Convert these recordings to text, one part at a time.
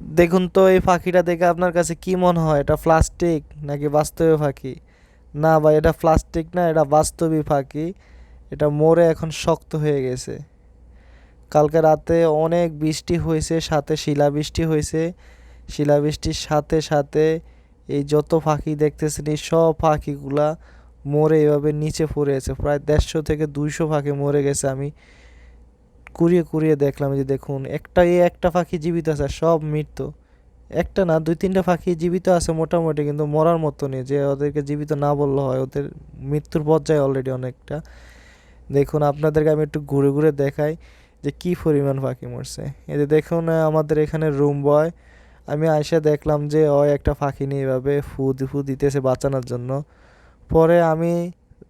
দেখুন তো এই পাখিটা দেখে আপনার কাছে কি মনে হয়? এটা প্লাস্টিক নাকি বাস্তবে পাখি? না ভাই, এটা প্লাস্টিক না, এটা বাস্তবই পাখি। এটা মরে এখন শক্ত হয়ে গেছে। কালকে রাতে অনেক বৃষ্টি হয়েছে, সাথে শিলাবৃষ্টি হয়েছে। শিলাবৃষ্টির সাথে সাথে এই যত পাখি দেখতেছেন, এই সব পাখিগুলা মরে এভাবে নিচে পড়ে আছে। প্রায় দেড়শো থেকে দুইশো পাখি মরে গেছে আমি কুড়িয়ে কুড়িয়ে দেখলাম যে দেখুন, একটা এই একটা পাখি জীবিত আছে, সব মৃত্যু একটা না, দুই তিনটা পাখি জীবিত আছে মোটামুটি, কিন্তু মরার মতো নেই, যে ওদেরকে জীবিত না বললে হয়। ওদের মৃত্যুর পর্যায়ে অলরেডি অনেকটা। দেখুন, আপনাদেরকে আমি একটু ঘুরে ঘুরে দেখাই যে কি পরিমাণ পাখি মরছে। এই যে দেখুন, আমাদের এখানে রুম বয় আমি আইসা দেখলাম যে ওই একটা পাখি নিয়ে এভাবে ফু ফু দিতেছে বাঁচানোর জন্য। পরে আমি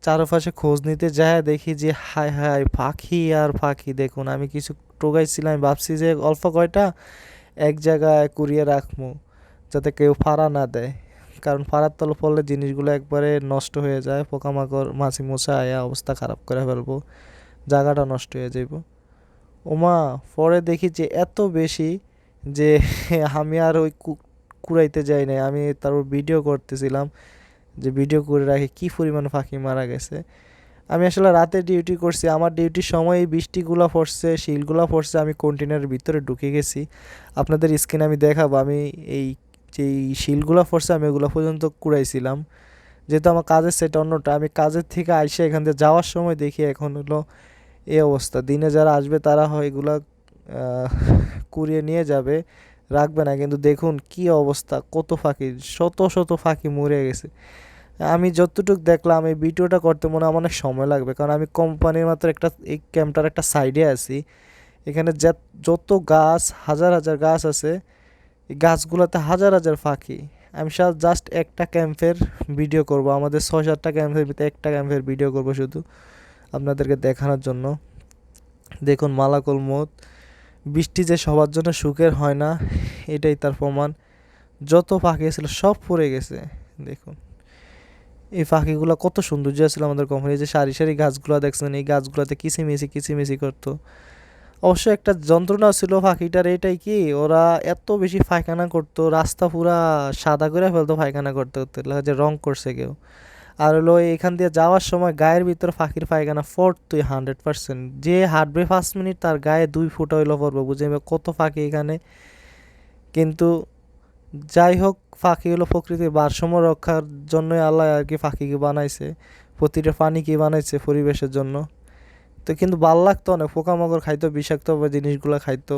চারপাশে খোঁজ নিতে যায়, দেখি যে, হায় হায়, পাখি আর পাখি। দেখুন, আমি কিছু টোকাইছিলাম ভাবছি যে, অল্প কয়টা, এক জায়গায় কুড়িয়ে রাখব যাতে কেউ ফাড়া না দেয়। কারণ ফাড়ার তলে পড়লে জিনিসগুলো একবারে নষ্ট হয়ে যায়, পোকামাকড়, মাছি মশা আয়া অবস্থা খারাপ করে ফেলব, জায়গাটা নষ্ট হয়ে যাইব। ওমা, পরে দেখি যে, এত বেশি যে, আমি আর ওই কুড়াইতে যাই নাই, আমি তারপর ভিডিও করতেছিলাম। যে ভিডিও করে রাখে কী পরিমাণ পাখি মারা গেছে। আমি আসলে রাতে ডিউটি করছি, আমার ডিউটির সময় এই বৃষ্টিগুলো পড়ছে, শিলগুলো পড়ছে, আমি কন্টেনারের ভিতরে ঢুকে গেছি। আপনাদের স্ক্রিনে আমি দেখাবো, আমি এই যেই শিলগুলো পড়ছে, আমি ওগুলো পর্যন্ত কুড়াইছিলাম। যেহেতু আমার কাজের সেটা অন্যটা, আমি কাজের থেকে আইসে এখান থেকে যাওয়ার সময় দেখি এখন হলো এই অবস্থা। দিনে যারা আসবে তারা হয় এগুলা কুড়িয়ে নিয়ে যাবে। রাখবে না। কিন্তু দেখুন কি অবস্থা, কত ফাঁকি, শত শত ফাঁকি মরে গেছে। আমি যতটুকু দেখলাম, এই ভিডিওটা করতে মনে আমার অনেক সময় লাগবে। কারণ আমি কোম্পানির মাত্র একটা, এই ক্যাম্পটার একটা সাইডে আছি। এখানে যত গাছ, হাজার হাজার গাছ আছে, এই গাছগুলোতে হাজার হাজার ফাঁকি। আমি জাস্ট একটা ক্যাম্পের ভিডিও করব। আমাদের ছয়, সাতটা ক্যাম্পের ভিতরে একটা ক্যাম্পের ভিডিও করব শুধু আপনাদেরকে দেখানোর জন্য। দেখুন মালাকুল মত বৃষ্টি যে সবার জন্য সুখের হয় না, এটাই তার প্রমাণ। যত পাখি ছিল সব পড়ে গেছে, দেখুন। এই পাখিগুলো কত সৌন্দর্য ছিল আমাদের কোম্পানি যে সারি সারি গাছগুলো দেখছেন, এই গাছগুলোতে কিচিমিচি কিচিমিচি করতো। অবশ্য একটা যন্ত্রণা ছিল পাখিটার এটাই কি? ওরা এত বেশি পায়খানা করতো, রাস্তা পুরা সাদা করে ফেলতো পায়খানা করতে করতে। যে রং করছে কেউ। আর হলো এখান দিয়ে যাওয়ার সময় গায়ের ভিতর ফাঁকির পায়খানা তুই হান্ড্রেড পার্সেন্ট যে হাঁটবে পাঁচ মিনিট তার গায়ে দুই ফুটা হইল পড়বে, বুঝে কত ফাঁকি এখানে। কিন্তু যাই হোক, ফাঁকি হলো প্রকৃতির ভারসাম্য রক্ষার জন্যই আল্লাহ আর কি পাখিকে বানাইছে, প্রতিটা প্রাণীকে বানাইছে পরিবেশের জন্য। তো কিন্তু ভালো লাগতো অনেক পোকামাকড় খাইতো, বিষাক্ত জিনিসগুলো খাইতো।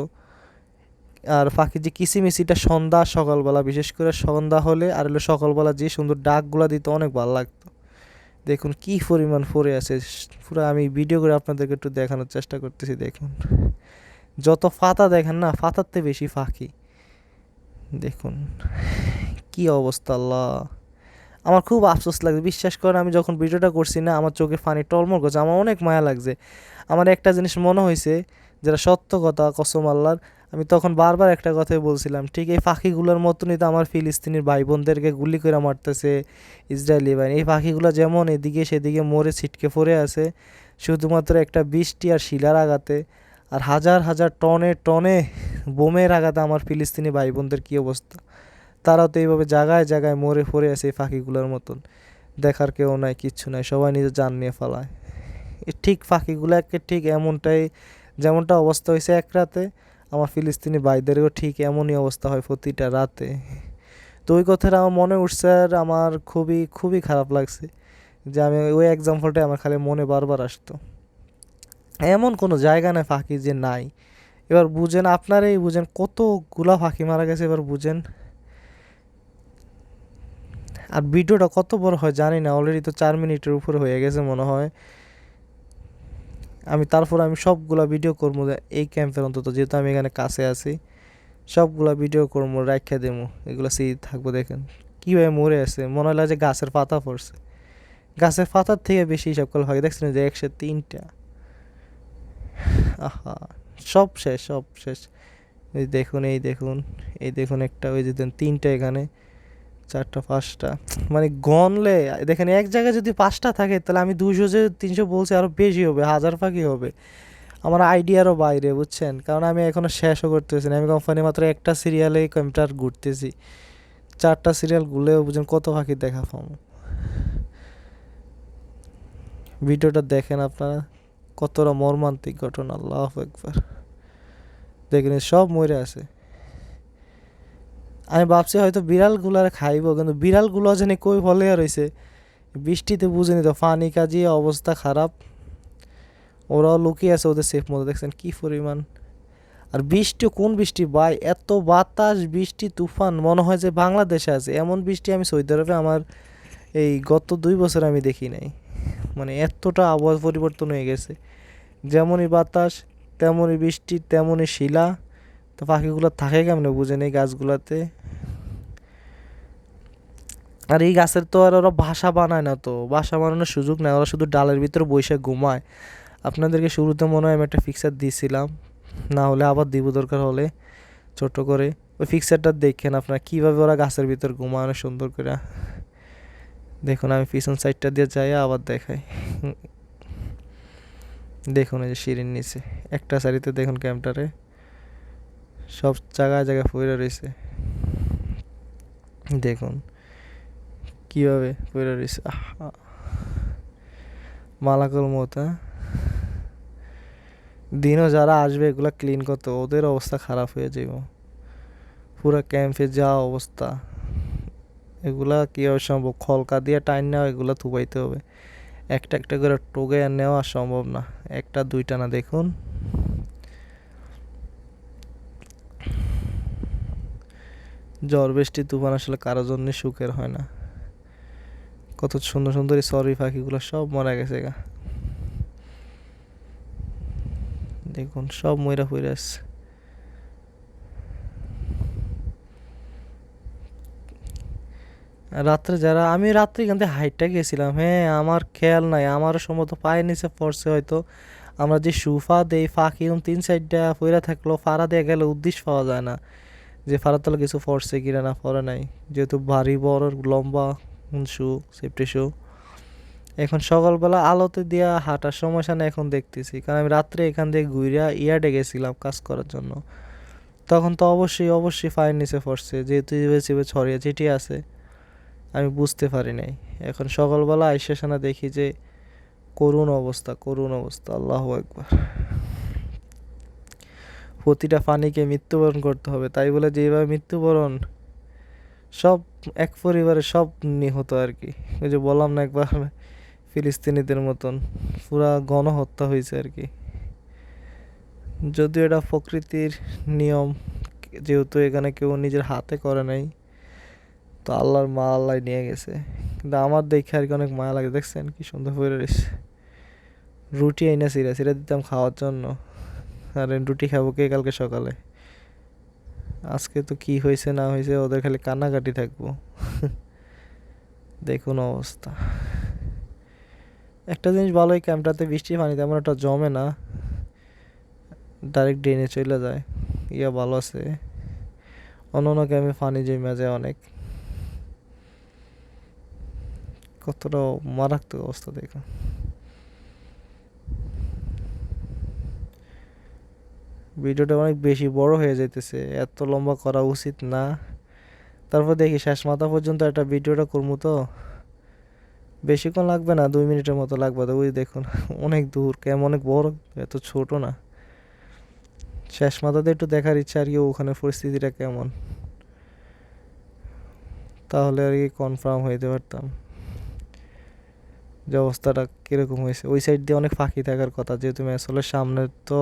আর পাখি যে কিচিমিচিটা সন্ধ্যা, সকালবেলা, বিশেষ করে সন্ধ্যা হলে, আর হলো সকালবেলা যে সুন্দর ডাকগুলা দিত অনেক ভালো লাগতো। দেখুন কি পরিমাণ পড়ে আছে, পুরো আমি ভিডিও করে আপনাদেরকে একটু দেখানোর চেষ্টা করতেছি, দেখুন। যত ফাতা দেখেন না থেকে বেশি পাখি দেখুন, কি অবস্থা, আল্লাহ। আমার খুব আফসোস লাগছে, বিশ্বাস করেন আমি যখন ভিডিওটা করছি না, আমার চোখে পানি টলমল করছে, আমার অনেক মায়া লাগছে। আমার একটা জিনিস মনে হয়েছে যেটা সত্য কথা, কসম আল্লাহর আমি তখন বারবার একটা কথাই বলছিলাম, ঠিক এই পাখিগুলোর মতনই তো আমার ফিলিস্তিনির ভাই বোনদেরকে গুলি করে মারতেছে ইসরায়েলি বাহিনী। এই পাখিগুলো যেমন এদিকে সেদিকে মরে ছিটকে পড়ে আছে, শুধুমাত্র একটা বৃষ্টি আর শিলার আঘাতে, আর হাজার হাজার টনে টনে বোমের আঘাতে আমার ফিলিস্তিনি ভাই বোনদের কী অবস্থা? তারাও তো এইভাবে জায়গায় জায়গায় মরে পড়ে আছে এই পাখিগুলোর মতন। দেখার কেউ নাই, কিচ্ছু নাই, সবাই নিজের জান নিয়ে ফালায় ঠিক পাখিগুলোকে ঠিক এমনটাই, যেমনটা অবস্থা হয়েছে এক রাতে আমার ফিলিস্তিনি ভাইদেরও ঠিক এমনই অবস্থা হয় প্রতিটা রাতে। তো ওই কথাটা আমার মনে উঠছে আর আমার খুবই খুবই খারাপ লাগছে যে আমি ওই এক্সাম্পলটাই আমার খালি মনে বারবার আসতো। এমন কোনো জায়গা নেই ফাঁকি যে নাই। এবার বুঝেন আপনারাই বুঝেন কতগুলা ফাঁকি মারা গেছে এবার বুঝেন। আর ভিডিওটা কত বড় হয় জানি না অলরেডি তো চার মিনিটের উপরে হয়ে গেছে মনে হয়। আমি তারপর আমি সবগুলা ভিডিও করব এই ক্যাম্পের অন্তত, যেহেতু আমি এখানে কাছে আছি, সবগুলা ভিডিও করব রাখা দেবো এগুলো সি থাকব দেখেন। কীভাবে মরে আছে, মনে হয় যে গাছের পাতা পড়ছে। গাছের পাতার থেকে বেশি হিসাব করলে হয়, দেখছেন যে একশো তিনটা। আহা, সব শেষ সব শেষ। এই দেখুন এই দেখুন এই দেখুন একটা, ওই যে তিনটা এখানে। চারটা, পাঁচটা। মানে গনলে দেখেন এক জায়গায় যদি পাঁচটা থাকে, তাহলে আমি দুশো যে তিনশো বলছি আরও বেশি হবে, হাজার পাখি হবে। আমার আইডিয়ারও বাইরে, বুঝছেন? কারণ আমি এখনও শেষও করতেছি না। আমি কোম্পানি মাত্র একটা সিরিয়ালে কম্পিউটার ঘুরতেছি। চারটা সিরিয়াল ঘুরলেও বুঝেন কত পাখি দেখা পাবো। ভিডিওটা দেখেন আপনারা, কতটা মর্মান্তিক ঘটনা, আল্লাহ একবার দেখেন, সব মরে আছে। আমি ভাবছি হয়তো বিড়ালগুলার খাইব, কিন্তু বিড়ালগুলো জানি কই ফলে রয়েছে বৃষ্টিতে বুঝিনি তো পানি কাজি অবস্থা খারাপ। ওরাও লুকিয়ে আছে ওদের সেফ মতো দেখছেন কী পরিমাণ। আর বৃষ্টি, কোন বৃষ্টি ভাই? এত বাতাস, বৃষ্টি, তুফান, মনে হয় যে বাংলাদেশে আছে। এমন বৃষ্টি আমি সৌদি আরবে আমার এই গত দুই বছর আমি দেখি নাই। মানে এতটা আবহাওয়া পরিবর্তন হয়ে গেছে। যেমনই বাতাস, তেমনই বৃষ্টি, তেমনই শিলা। তো পাখিগুলো থাকে কেমনে বুঝেন এই গাছগুলোতে? আর এই গাছের তো আর ওরা বাসা বানায় না তো, বাসা বানানোর সুযোগ নেই, ওরা শুধু ডালের ভিতরে বসে ঘুমায়। আপনাদেরকে শুরুতে মনে হয় আমি একটা ফিক্সার দিয়েছিলাম না হলে আবার দিব দরকার হলে, ছোট করে। ওই ফিক্সারটা দেখেন আপনারা, কীভাবে ওরা গাছের ভিতর ঘুমায় সুন্দর করে। দেখুন আমি পিছন সাইডটা দিয়ে যাই, আবার দেখাই। দেখুন এই যে সিঁড়ির নিচে, একটা সারিতে দেখুন ক্যাম্পটারে সব জায়গায় জায়গায় পড়ে রয়েছে দেখুন, কীভাবে পড়ে রয়েছে। মালাকল মত হ্যাঁ? দিনও যারা আসবে, এগুলো ক্লিন করতে ওদের অবস্থা খারাপ হয়ে যাব পুরো ক্যাম্পে যা অবস্থা, এগুলা কীভাবে সম্ভব? খলকা দিয়ে টাইন নেওয়া, এগুলো থুবাইতে হবে। একটা একটা করে আর নেওয়া সম্ভব না। একটা, দুইটা না। দেখুন। ঝড় বৃষ্টি, তুফান আসলে কারোর জন্য সুখের হয় না। কত সুন্দর সুন্দর সরি পাখিগুলো সব মারা গেছে গা। দেখুন, সব ময়রা ফিরে আসছে রাত্রে যারা, আমি রাত্রে থেকে হাইটটা গেছিলাম হ্যাঁ আমার খেয়াল নাই, আমারও সম্ভবত পায়ের নিচে পড়ছে হয়তো। আমরা যে সুফা দেই ফাঁকি তিন সাইডটা পইরা থাকল, ফাড়া দিয়ে গেলে উদ্দেশ্য পাওয়া যায় না। যে ফাড়ার তলে কিছু পড়ছে কিনা না পড়ে নাই। যেহেতু ভারী বড়, লম্বা শু সেফটি শু এখন সকালবেলা আলোতে দিয়া হাঁটার সমস্যা না এখন দেখতেছি। কারণ আমি রাত্রে এখান থেকে ঘুরিয়া ইয়ার্ডে গেছিলাম কাজ করার জন্য। তখন তো অবশ্যই অবশ্যই ফাইন নিচে পড়ছে। যেহেতু চিবে ছড়িয়ে চিঠি আছে, আমি বুঝতে পারি নাই। এখন সকালবেলা আইসা দেখি যে করুণ অবস্থা করুণ অবস্থা। আল্লাহ একবার প্রতিটা পানিকে মৃত্যুবরণ করতে হবে। তাই বলে যেভাবে মৃত্যুবরণ সব এক পরিবারে সব নিহত আর কি। ওই যে বললাম না একবার ফিলিস্তিনিদের মতন, পুরা গণহত্যা হয়েছে আর কি। যদিও এটা প্রকৃতির নিয়ম, যেহেতু এখানে কেউ নিজের হাতে করে নাই, তো আল্লাহর মা আল্লাহ নিয়ে গেছে। কিন্তু আমার দেখে আর কি অনেক মায়া লাগে, দেখছেন কি সুন্দর রয়েছে রুটি আইনা সিরা সিরা দিতাম খাওয়ার জন্য। আর রুটি খাব কে কালকে সকালে? আজকে তো কি হয়েছে না হয়েছে, ওদের খালি কান্নাকাটি থাকব। দেখুন অবস্থা। একটা জিনিস ভালো এই ক্যাম্পটাতে বৃষ্টি, পানি তেমন একটা জমে না। ডাইরেক্ট ড্রেনে চলে যায়। ইয়া ভালো আছে। অন্য অন্য ক্যাম্পে পানি জমে যায় অনেক। কতটা মারাত্মক অবস্থা দেখুন। ভিডিওটা অনেক বেশি বড় হয়ে যাইতেছে, এত লম্বা করা উচিত না। তারপর দেখি শেষ মাথা পর্যন্ত একটা ভিডিওটা করব তো। বেশিক্ষণ লাগবে না, দুই মিনিটের মতো লাগবে তো, ওই দেখুন, অনেক দূর, কেমন অনেক বড়, এত ছোট না। শেষ মাথাতে একটু দেখার ইচ্ছা আর কি, ওখানে পরিস্থিতিটা কেমন। তাহলে আর কি কনফার্ম হইতে পারতাম যে অবস্থাটা কীরকম হয়েছে। ওই সাইড দিয়ে অনেক ফাঁকি থাকার কথা, যেহেতু ম্যাচ হলে সামনে তো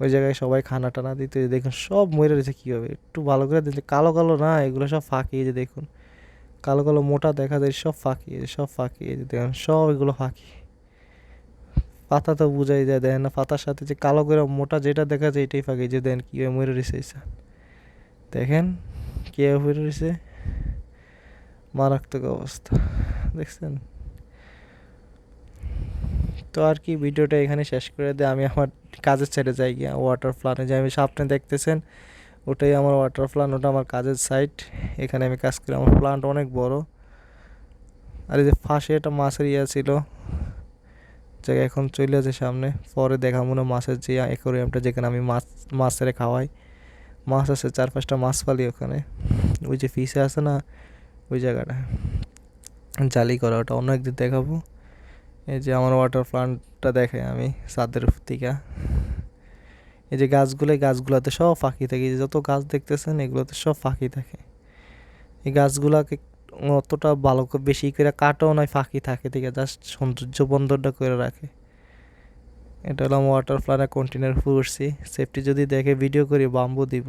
ওই জায়গায় সবাই খানা টানা দিত দেখুন সব মরে রয়েছে কীভাবে? একটু ভালো করে দিতে কালো কালো না, এগুলো সব ফাঁকি যে দেখুন। কালো কালো মোটা দেখা যায়, সব ফাঁকি সব ফাঁকি যে দেখুন, সব এগুলো ফাঁকি। পাতা তো বুঝাই যায়, দেখেন না, পাতার সাথে যে কালো করে মোটা যেটা দেখা যায়, এটাই ফাঁকি যে দেখেন কীভাবে মরে রয়েছে দেখেন কীভাবে মরে রয়েছে? মারাত্মক অবস্থা, দেখছেন? তো আর কি ভিডিওটা এখানে শেষ করে দিয়ে আমি আমার কাজের সাইডে যাই গিয়া ওয়াটার প্লানে যে আমি সামনে দেখতেছেন, ওটাই আমার ওয়াটার প্লান ওটা আমার কাজের সাইট এখানে আমি কাজ করি। আমার প্লান্ট অনেক বড়। আর এই যে ফাঁসে একটা মাছের ইয়া ছিল, জায়গায় এখন চলে আছে সামনে। পরে দেখা মনে মাছের যে অ্যাকোরিয়ামটা যেখানে আমি মাছ মাছের খাওয়াই। মাছ আছে চার পাঁচটা মাছ পালি ওখানে। ওই যে ফিসে আছে না, ওই জায়গাটা। জালি করা, ওটা অন্য একদিন দেখাবো। এই যে আমার ওয়াটার প্লান্টটা দেখে আমি ছাদের থেকে এই যে গাছগুলো গাছগুলোতে সব ফাঁকি থাকে। যত গাছ দেখতেছেন, এগুলোতে সব ফাঁকি থাকে। এই গাছগুলাকে অতটা ভালো করে বেশি করে কাটাও নয়, ফাঁকি থাকে। ঠিক আছে জাস্ট সৌন্দর্য বন্দরটা করে রাখে। এটা হলো ওয়াটার প্লান্টের কন্টেনার করছি সেফটি যদি দেখে ভিডিও করি বাম্বু দিব।